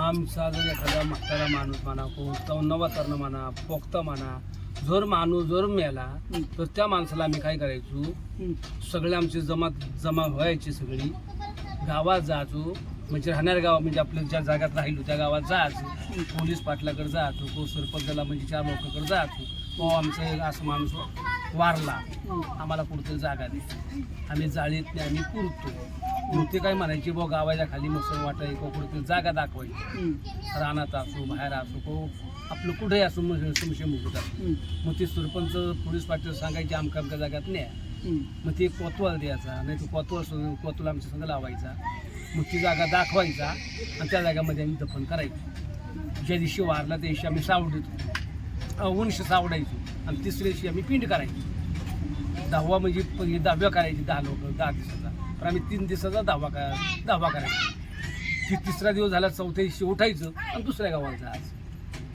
आमचा जर एखादा म्हातारा माणूस म्हणा कोण नवातरण म्हणा पोक्त म्हणा जर माणूस जर मेला तर त्या माणसाला आम्ही काय करायचो? सगळे आमचे जमा जमा व्हायची सगळी. गावात जायचो. म्हणजे राहणाऱ्या गावात म्हणजे आपल्या ज्या जागात राहिलो त्या गावात जायचो. पोलीस पाटलाकडे जायचो को सरपंचाला म्हणजे चार लोकांकडे जायचो. तो आमचं असं माणूस वारला. आम्हाला कुठतरी जागा दे आम्ही जाळीत नाही आम्ही पुरतो ते काय म्हणायचे बुवा गावाच्या खाली मसर वाटाय को कुठतरी जागा दाखवायची. रानात असो बाहेर असो को आपलं कुठेही असो समशे मुकुटात मग ते सरपंच पोलीस पाटील सांगायचे आमच्या आमच्या जागात न्या. मग ते कोतवाल द्यायचा नाही तर कोतवाल कोतवाल आमच्या संग लावायचा. मग ती जागा दाखवायचा आणि त्या जागामध्ये आम्ही दफन करायचो. ज्या दिवशी वारला त्या दिवशी आम्ही सावडतो उंश सावडायचो. आणि तिसऱ्या दिवशी आम्ही पिंड करायचो. दहावा म्हणजे दहाव्या करायची दहा लोक दहा दिवसाचा. पण आम्ही तीन दिवसाचा दहावा का दहावा करायचा. ती तिसरा दिवस झाला चौथ्या दिवशी उठायचं आणि दुसऱ्या गावाला जायचं.